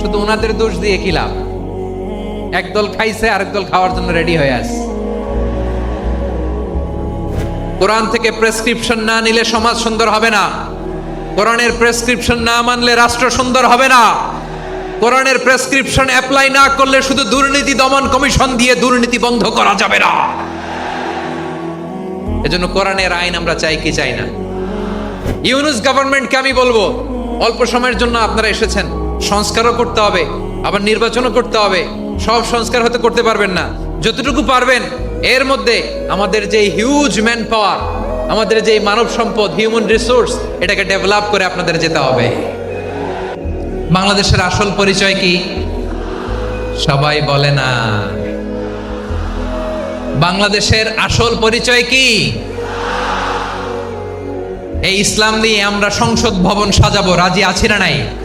শুধু ওনাদের দোষ দিয়ে কি লাভ? একদল খাইছে আরেক দল খাওয়ার জন্য রেডি হয়ে আছে। কোরআন থেকে প্রেসক্রিপশন না নিলে সমাজ সুন্দর হবে না। কোরআনের প্রেসক্রিপশন না মানলে রাষ্ট্র সুন্দর হবে না। কোরআনের প্রেসক্রিপশন অ্যাপ্লাই না করলে শুধু দুর্নীতি দমন কমিশন দিয়ে দুর্নীতি বন্ধ করা যাবে না। এজন্য কোরআনের আইন আমরা চাই কি চাই না? ইউনুস গভর্নমেন্টকে আমি বলব অল্প সময়ের জন্য আপনারা এসেছেন। সংস্কারও করতে হবে, আবার নির্বাচনও করতে হবে। সব সংস্কার হতে করতে পারবেন না। যতটুকু পারবেন, এর মধ্যে আমাদের যে হিউজ ম্যান পাওয়ার আমাদের যে মানব সম্পদ হিউম্যান রিসোর্স এটাকে ডেভেলপ করে আপনাদের যেতে হবে। বাংলাদেশের আসল পরিচয় কি? সবাই বলে না। বাংলাদেশের আসল পরিচয় কি? এই ইসলাম নিয়ে আমরা সংসদ ভবন সাজাবো। রাজি আছি না নাই?